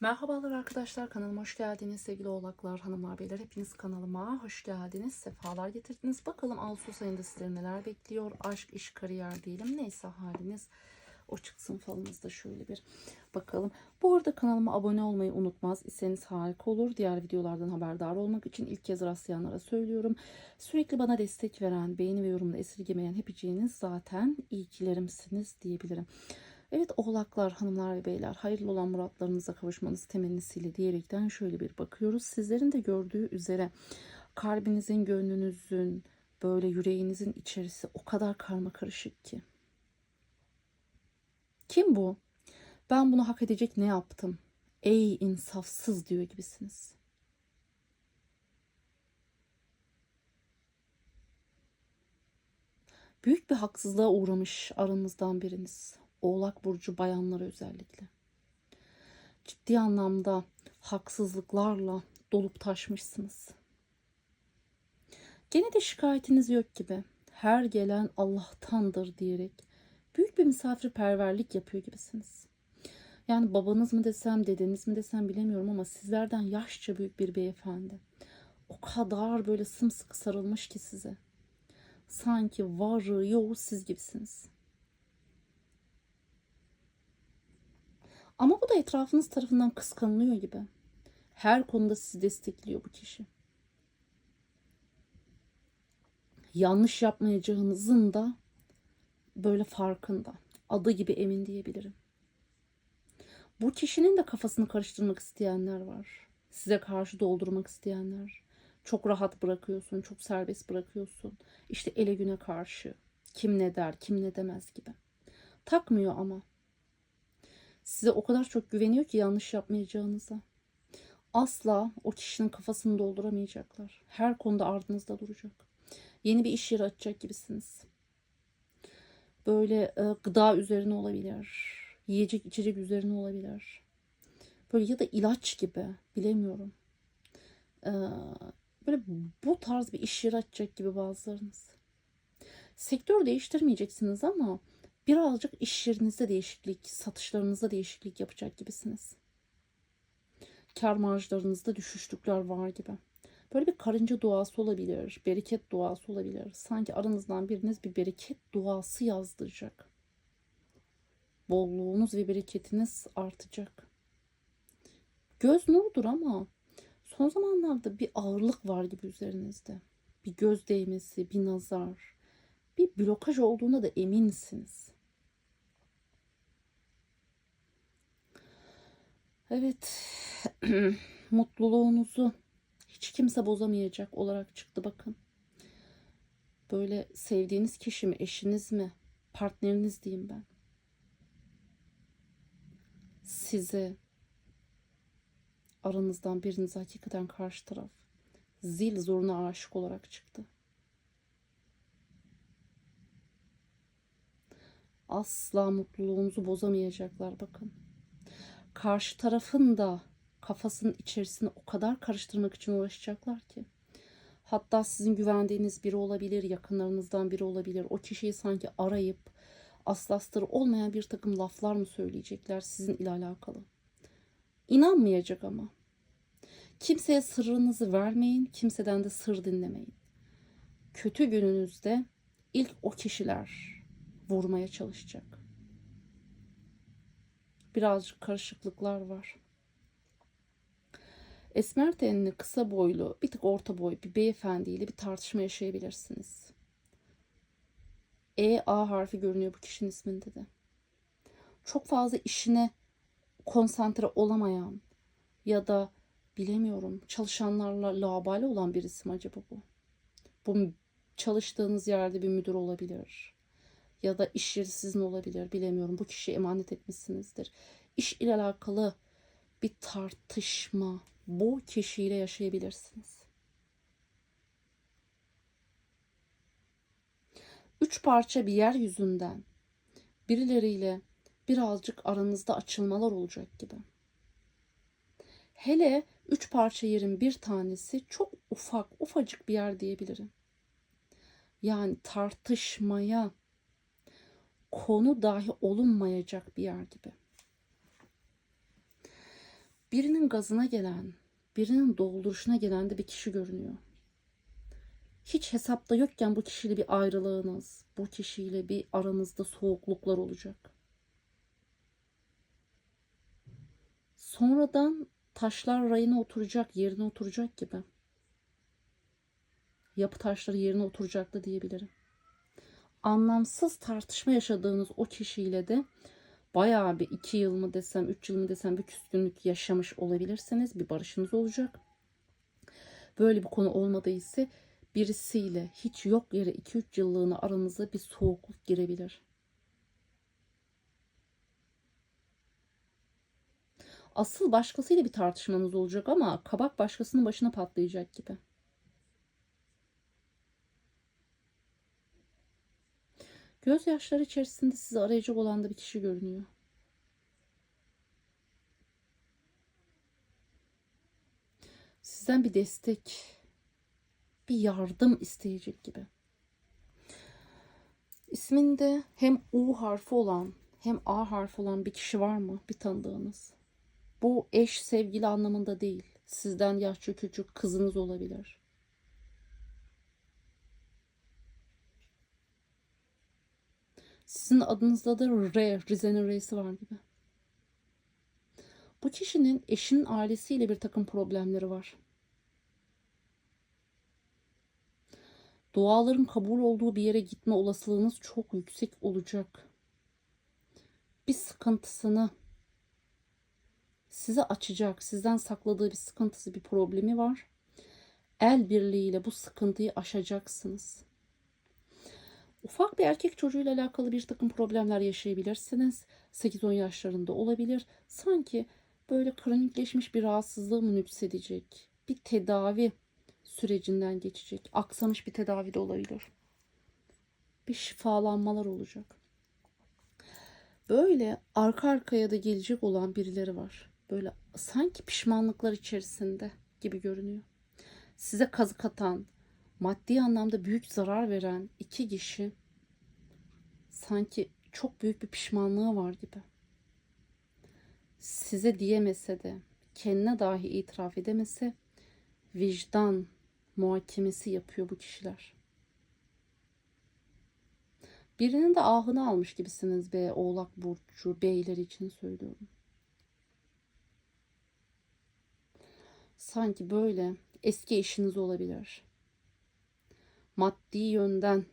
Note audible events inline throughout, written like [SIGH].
Merhabalar arkadaşlar kanalıma hoş geldiniz. Sevgili oğlaklar hanımlar beyler hepiniz kanalıma hoş geldiniz. Sefalar getirdiniz. Bakalım Ağustos ayında sizleri neler bekliyor? Aşk iş kariyer diyelim. Neyse haliniz o çıksın falınızda şöyle bir bakalım. Bu arada kanalıma abone olmayı unutmaz iseniz harika olur. Diğer videolardan haberdar olmak için ilk kez rastlayanlara söylüyorum. Sürekli bana destek veren beğeni ve yorumda esirgemeyen hepiciğiniz zaten iyikilerimsiniz diyebilirim Evet oğlaklar, hanımlar ve beyler hayırlı olan muratlarınıza kavuşmanız temennisiyle diyerekten şöyle bir bakıyoruz. Sizlerin de gördüğü üzere kalbinizin, gönlünüzün, böyle yüreğinizin içerisi o kadar karma karışık ki. Kim bu? Ben bunu hak edecek ne yaptım? Ey insafsız diyor gibisiniz. Büyük bir haksızlığa uğramış aranızdan biriniz. Oğlak burcu bayanları özellikle. Ciddi anlamda haksızlıklarla dolup taşmışsınız. Gene de şikayetiniz yok gibi. Her gelen Allah'tandır diyerek büyük bir misafirperverlik yapıyor gibisiniz. Yani babanız mı desem, dedeniz mi desem bilemiyorum ama sizlerden yaşça büyük bir beyefendi. O kadar böyle sımsıkı sarılmış ki size. Sanki varı yoğu siz gibisiniz. Ama bu da etrafınız tarafından kıskanılıyor gibi. Her konuda sizi destekliyor bu kişi. Yanlış yapmayacağınızın da böyle farkında. Adı gibi emin diyebilirim. Bu kişinin de kafasını karıştırmak isteyenler var. Size karşı doldurmak isteyenler. Çok rahat bırakıyorsun, çok serbest bırakıyorsun. İşte ele güne karşı. Kim ne der, kim ne demez gibi. Takmıyor ama size o kadar çok güveniyor ki yanlış yapmayacağınıza. Asla o kişinin kafasını dolduramayacaklar. Her konuda ardınızda duracak. Yeni bir iş yeri açacak gibisiniz. Böyle e, gıda üzerine olabilir. Yiyecek içecek üzerine olabilir. Böyle ya da ilaç gibi bilemiyorum. E, böyle bu tarz bir iş yeri açacak gibi bazılarınız. Sektör değiştirmeyeceksiniz ama birazcık iş yerinizde değişiklik, satışlarınızda değişiklik yapacak gibisiniz. Kar marjlarınızda düşüşlükler var gibi. Böyle bir karınca duası olabilir, bereket duası olabilir. Sanki aranızdan biriniz bir bereket duası yazdıracak. Bolluğunuz ve bereketiniz artacak. Göz nurdur ama son zamanlarda bir ağırlık var gibi üzerinizde. Bir göz değmesi, bir nazar, bir blokaj olduğuna da eminsiniz. Evet. [CLEARS THROAT] Mutluluğunuzu hiç kimse bozamayacak olarak çıktı bakın. Böyle sevdiğiniz kişi mi, eşiniz mi, partneriniz diyeyim ben. Size aranızdan biriniz hakikaten karşı taraf zil zoruna aşık olarak çıktı. Asla mutluluğunuzu bozamayacaklar bakın karşı tarafın da kafasının içerisini o kadar karıştırmak için uğraşacaklar ki. Hatta sizin güvendiğiniz biri olabilir, yakınlarınızdan biri olabilir. O kişiyi sanki arayıp aslastırı olmayan bir takım laflar mı söyleyecekler sizin ile alakalı. İnanmayacak ama. Kimseye sırrınızı vermeyin, kimseden de sır dinlemeyin. Kötü gününüzde ilk o kişiler vurmaya çalışacak birazcık karışıklıklar var. Esmer tenli, kısa boylu, bir tık orta boy bir beyefendiyle bir tartışma yaşayabilirsiniz. E, A harfi görünüyor bu kişinin isminde de. Çok fazla işine konsantre olamayan ya da bilemiyorum çalışanlarla labale olan birisi mi acaba bu? Bu çalıştığınız yerde bir müdür olabilir ya da iş yeri sizin olabilir bilemiyorum. Bu kişiye emanet etmişsinizdir. İş ile alakalı bir tartışma bu kişiyle yaşayabilirsiniz. Üç parça bir yeryüzünden birileriyle birazcık aranızda açılmalar olacak gibi. Hele üç parça yerin bir tanesi çok ufak, ufacık bir yer diyebilirim. Yani tartışmaya, konu dahi olunmayacak bir yer gibi. birinin gazına gelen, birinin dolduruşuna gelen de bir kişi görünüyor. Hiç hesapta yokken bu kişiyle bir ayrılığınız, bu kişiyle bir aranızda soğukluklar olacak. Sonradan taşlar rayına oturacak, yerine oturacak gibi. Yapı taşları yerine oturacak da diyebilirim. Anlamsız tartışma yaşadığınız o kişiyle de bayağı bir iki yıl mı desem, üç yıl mı desem bir küskünlük yaşamış olabilirsiniz. Bir barışınız olacak. Böyle bir konu olmadıysa birisiyle hiç yok yere 2-3 yıllığına aranıza bir soğukluk girebilir. Asıl başkasıyla bir tartışmanız olacak ama kabak başkasının başına patlayacak gibi. Gözyaşları içerisinde sizi arayacak olan da bir kişi görünüyor. Sizden bir destek, bir yardım isteyecek gibi. İsminde hem U harfi olan hem A harfi olan bir kişi var mı? Bir tanıdığınız. Bu eş sevgili anlamında değil. Sizden yaşça küçük kızınız olabilir. Sizin adınızda da R, Rize'nin R'si var gibi. Bu kişinin eşinin ailesiyle bir takım problemleri var. Duaların kabul olduğu bir yere gitme olasılığınız çok yüksek olacak. Bir sıkıntısını size açacak, sizden sakladığı bir sıkıntısı, bir problemi var. El birliğiyle bu sıkıntıyı aşacaksınız. Ufak bir erkek çocuğuyla alakalı bir takım problemler yaşayabilirsiniz. 8-10 yaşlarında olabilir. Sanki böyle kronikleşmiş bir rahatsızlığı mı nüksedecek? Bir tedavi sürecinden geçecek. Aksamış bir tedavi de olabilir. Bir şifalanmalar olacak. Böyle arka arkaya da gelecek olan birileri var. Böyle sanki pişmanlıklar içerisinde gibi görünüyor. Size kazık atan, maddi anlamda büyük zarar veren iki kişi sanki çok büyük bir pişmanlığı var gibi. Size diyemese de, kendine dahi itiraf edemese vicdan muhakemesi yapıyor bu kişiler. Birinin de ahını almış gibisiniz be Oğlak Burcu beyler için söylüyorum. Sanki böyle eski eşiniz olabilir. Maddi yönden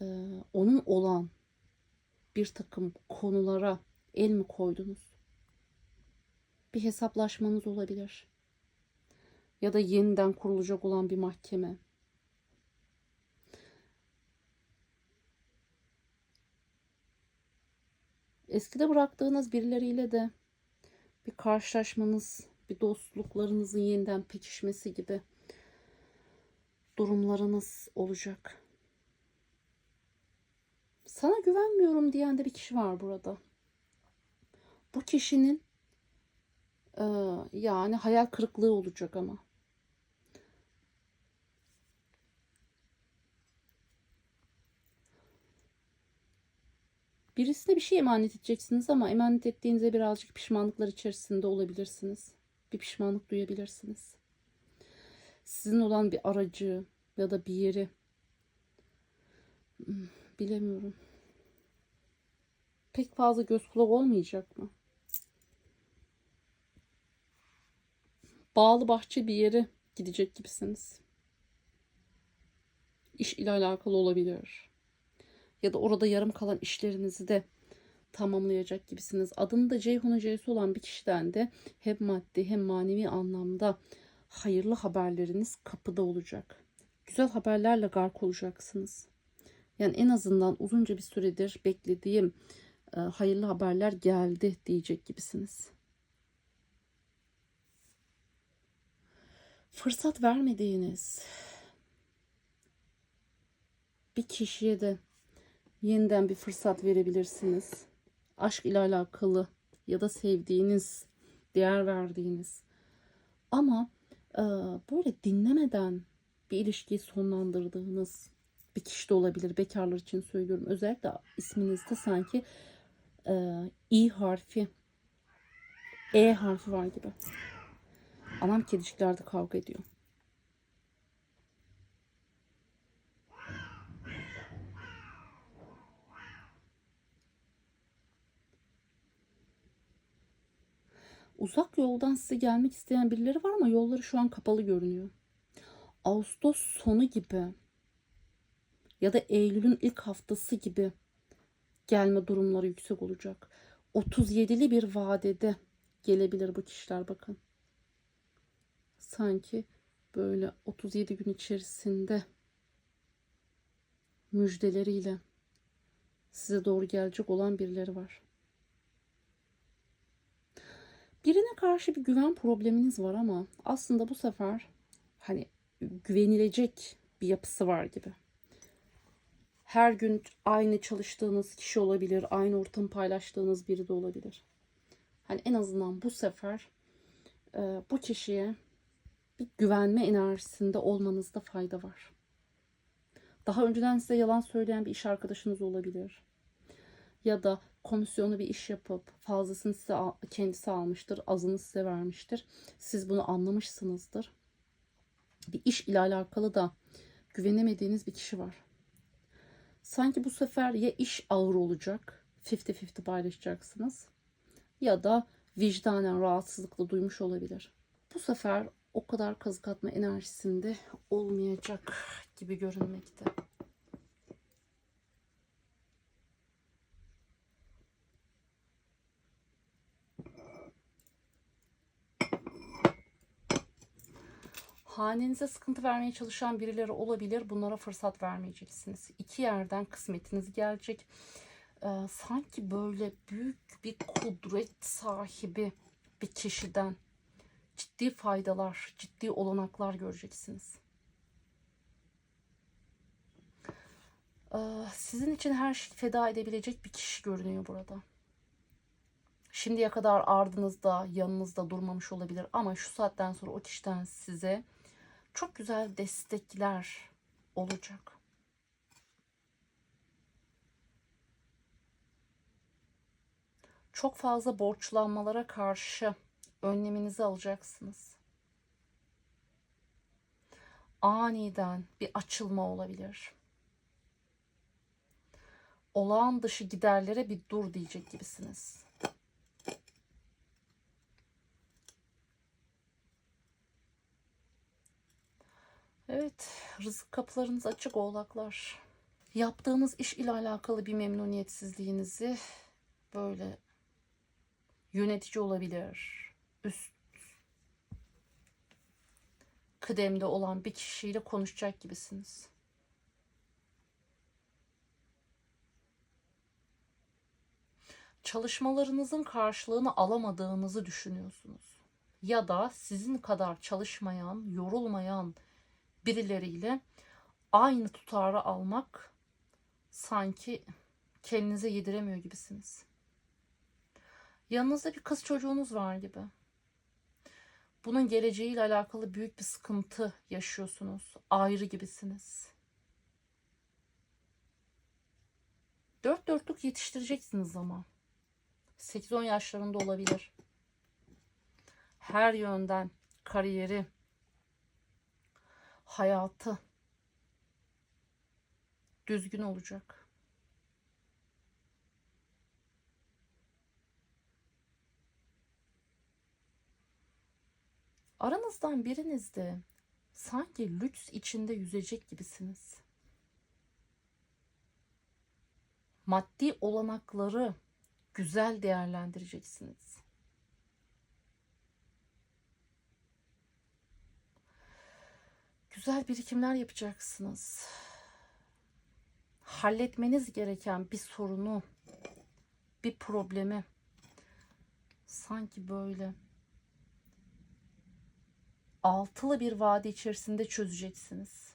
e, onun olan bir takım konulara el mi koydunuz? Bir hesaplaşmanız olabilir ya da yeniden kurulacak olan bir mahkeme. Eskide bıraktığınız birileriyle de bir karşılaşmanız, bir dostluklarınızın yeniden pekişmesi gibi durumlarınız olacak. Sana güvenmiyorum diyen de bir kişi var burada. Bu kişinin e, yani hayal kırıklığı olacak ama. Birisine bir şey emanet edeceksiniz ama emanet ettiğinizde birazcık pişmanlıklar içerisinde olabilirsiniz. Bir pişmanlık duyabilirsiniz. Sizin olan bir aracı ya da bir yeri hmm, bilemiyorum. Pek fazla göz kulak olmayacak mı? Bağlı bahçe bir yere gidecek gibisiniz. İş ile alakalı olabilir ya da orada yarım kalan işlerinizi de tamamlayacak gibisiniz. Adında Ceyhun'un C'si olan bir kişiden de hem maddi hem manevi anlamda hayırlı haberleriniz kapıda olacak. Güzel haberlerle gark olacaksınız. Yani en azından uzunca bir süredir beklediğim e, hayırlı haberler geldi diyecek gibisiniz. Fırsat vermediğiniz bir kişiye de yeniden bir fırsat verebilirsiniz. Aşk ile alakalı ya da sevdiğiniz, değer verdiğiniz. Ama böyle dinlemeden bir ilişkiyi sonlandırdığınız bir kişi de olabilir. Bekarlar için söylüyorum. Özellikle isminizde sanki e, i harfi E harfi var gibi. Anam kediciklerde kavga ediyor. Uzak yoldan size gelmek isteyen birileri var ama yolları şu an kapalı görünüyor. Ağustos sonu gibi ya da Eylül'ün ilk haftası gibi gelme durumları yüksek olacak. 37'li bir vadede gelebilir bu kişiler bakın. Sanki böyle 37 gün içerisinde müjdeleriyle size doğru gelecek olan birileri var. Birine karşı bir güven probleminiz var ama aslında bu sefer hani güvenilecek bir yapısı var gibi. Her gün aynı çalıştığınız kişi olabilir, aynı ortamı paylaştığınız biri de olabilir. Hani en azından bu sefer e, bu kişiye bir güvenme enerjisinde olmanızda fayda var. Daha önceden size yalan söyleyen bir iş arkadaşınız olabilir. Ya da komisyonu bir iş yapıp fazlasını size kendisi almıştır, azını size vermiştir. Siz bunu anlamışsınızdır. Bir iş ile alakalı da güvenemediğiniz bir kişi var. Sanki bu sefer ya iş ağır olacak, 50-50 paylaşacaksınız ya da vicdanen rahatsızlıkla duymuş olabilir. Bu sefer o kadar kazık atma enerjisinde olmayacak gibi görünmekte. Hanenize sıkıntı vermeye çalışan birileri olabilir. Bunlara fırsat vermeyeceksiniz. İki yerden kısmetiniz gelecek. Ee, sanki böyle büyük bir kudret sahibi bir kişiden ciddi faydalar, ciddi olanaklar göreceksiniz. Ee, sizin için her şeyi feda edebilecek bir kişi görünüyor burada. Şimdiye kadar ardınızda, yanınızda durmamış olabilir ama şu saatten sonra o kişiden size çok güzel destekler olacak. Çok fazla borçlanmalara karşı önleminizi alacaksınız. Aniden bir açılma olabilir. Olağan dışı giderlere bir dur diyecek gibisiniz. Evet, rızık kapılarınız açık oğlaklar. Yaptığınız iş ile alakalı bir memnuniyetsizliğinizi böyle yönetici olabilir, üst kıdemde olan bir kişiyle konuşacak gibisiniz. Çalışmalarınızın karşılığını alamadığınızı düşünüyorsunuz. Ya da sizin kadar çalışmayan, yorulmayan birileriyle aynı tutarı almak sanki kendinize yediremiyor gibisiniz. Yanınızda bir kız çocuğunuz var gibi. Bunun geleceğiyle alakalı büyük bir sıkıntı yaşıyorsunuz. Ayrı gibisiniz. Dört dörtlük yetiştireceksiniz ama. 8-10 yaşlarında olabilir. Her yönden kariyeri, hayatı düzgün olacak. Aranızdan biriniz de sanki lüks içinde yüzecek gibisiniz. Maddi olanakları güzel değerlendireceksiniz. Güzel birikimler yapacaksınız. Halletmeniz gereken bir sorunu, bir problemi sanki böyle altılı bir vade içerisinde çözeceksiniz.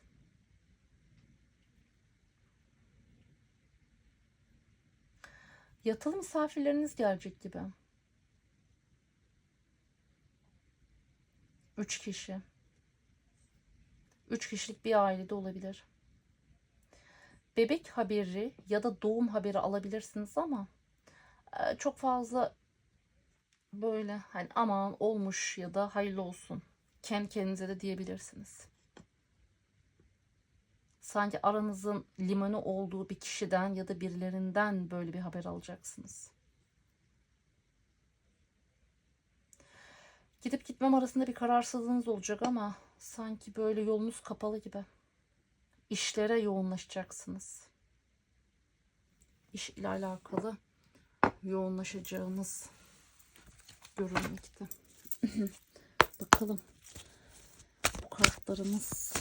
Yatılı misafirleriniz gelecek gibi. Üç kişi. Üç kişilik bir ailede olabilir. Bebek haberi ya da doğum haberi alabilirsiniz ama e, çok fazla böyle hani aman olmuş ya da hayırlı olsun. Kendi kendinize de diyebilirsiniz. Sanki aranızın limanı olduğu bir kişiden ya da birilerinden böyle bir haber alacaksınız. Gidip gitmem arasında bir kararsızlığınız olacak ama sanki böyle yolunuz kapalı gibi. İşlere yoğunlaşacaksınız. İş ile alakalı yoğunlaşacağınız görülmekte. [CLEARS THROAT] Bakalım bu kartlarımız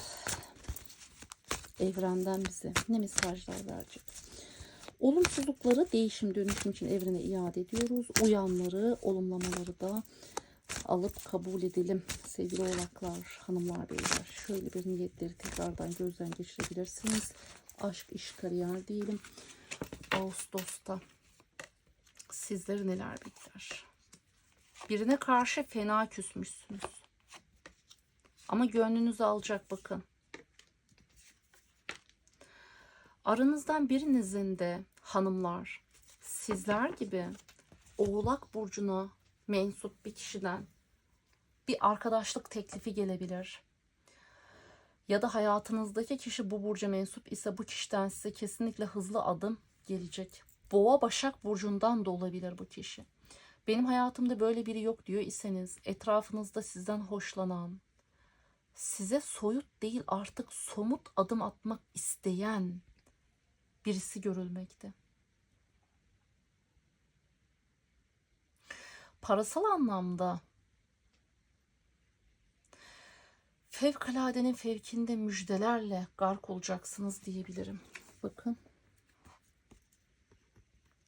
evrenden bize ne mesajlar verecek? Olumsuzlukları değişim dönüşüm için evrene iade ediyoruz. Uyanları, olumlamaları da alıp kabul edelim sevgili oğlaklar, hanımlar, beyler. Şöyle bir niyetleri tekrardan gözden geçirebilirsiniz. Aşk, iş, kariyer diyelim. Ağustos'ta sizleri neler bekler? Birine karşı fena küsmüşsünüz. Ama gönlünüzü alacak bakın. Aranızdan birinizin de hanımlar sizler gibi Oğlak burcuna mensup bir kişiden bir arkadaşlık teklifi gelebilir. Ya da hayatınızdaki kişi bu burca mensup ise bu kişiden size kesinlikle hızlı adım gelecek. Boğa Başak burcundan da olabilir bu kişi. Benim hayatımda böyle biri yok diyor iseniz etrafınızda sizden hoşlanan, size soyut değil artık somut adım atmak isteyen birisi görülmekte. Parasal anlamda fevkaladenin fevkinde müjdelerle gark olacaksınız diyebilirim. Bakın.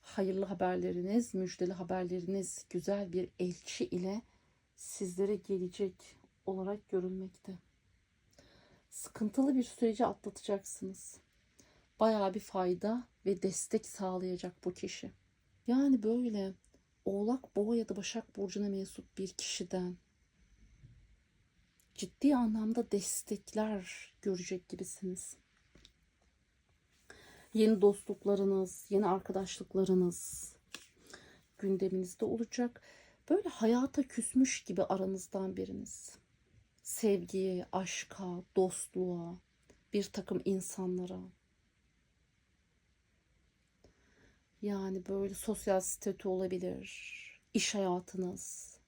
Hayırlı haberleriniz, müjdeli haberleriniz güzel bir elçi ile sizlere gelecek olarak görülmekte. Sıkıntılı bir süreci atlatacaksınız. Bayağı bir fayda ve destek sağlayacak bu kişi. Yani böyle Oğlak, Boğa ya da Başak burcuna mensup bir kişiden ciddi anlamda destekler görecek gibisiniz. Yeni dostluklarınız, yeni arkadaşlıklarınız gündeminizde olacak. Böyle hayata küsmüş gibi aranızdan biriniz. Sevgiye, aşka, dostluğa, bir takım insanlara. Yani böyle sosyal statü olabilir, iş hayatınız,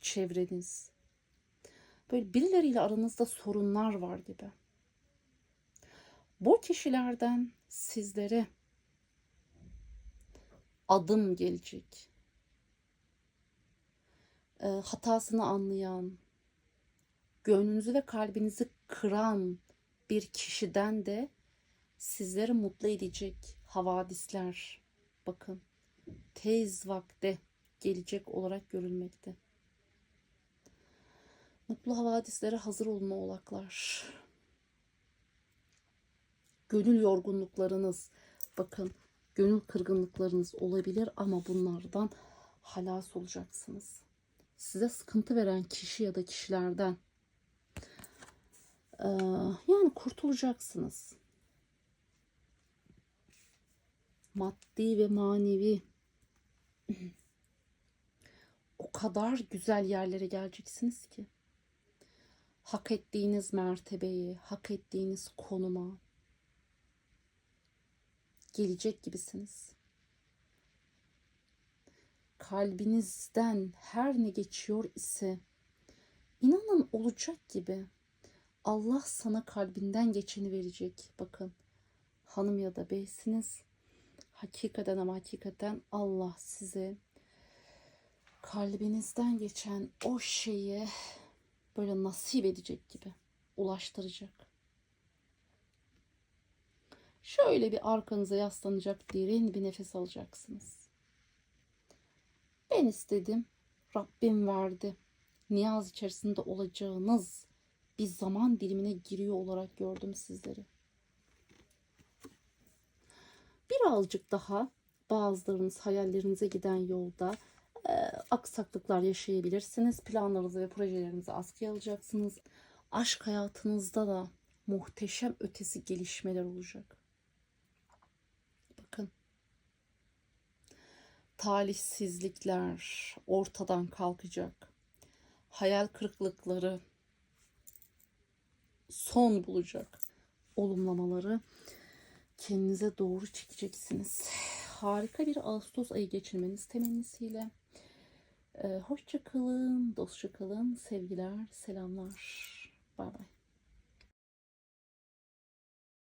çevreniz. Böyle birileriyle aranızda sorunlar var gibi. Bu kişilerden sizlere adım gelecek. E, hatasını anlayan, gönlünüzü ve kalbinizi kıran bir kişiden de sizleri mutlu edecek havadisler bakın tez vakte gelecek olarak görülmekte. Mutlu havadislere hazır olun oğlaklar. Gönül yorgunluklarınız, bakın gönül kırgınlıklarınız olabilir ama bunlardan halas olacaksınız. Size sıkıntı veren kişi ya da kişilerden yani kurtulacaksınız. Maddi ve manevi [CLEARS THROAT] o kadar güzel yerlere geleceksiniz ki hak ettiğiniz mertebeyi, hak ettiğiniz konuma gelecek gibisiniz. Kalbinizden her ne geçiyor ise inanın olacak gibi Allah sana kalbinden geçeni verecek. Bakın hanım ya da beysiniz. Hakikaten ama hakikaten Allah size kalbinizden geçen o şeyi böyle nasip edecek gibi ulaştıracak. Şöyle bir arkanıza yaslanacak derin bir nefes alacaksınız. Ben istedim, Rabbim verdi. Niyaz içerisinde olacağınız bir zaman dilimine giriyor olarak gördüm sizleri. Birazcık daha bazılarınız hayallerinize giden yolda e, aksaklıklar yaşayabilirsiniz. Planlarınızı ve projelerinizi askıya alacaksınız. Aşk hayatınızda da muhteşem ötesi gelişmeler olacak. Bakın. talihsizlikler ortadan kalkacak. Hayal kırıklıkları son bulacak. Olumlamaları kendinize doğru çekeceksiniz. Harika bir Ağustos ayı geçirmeniz temennisiyle. Ee, hoşça kalın, dostça. Sevgiler, selamlar. Bay bay.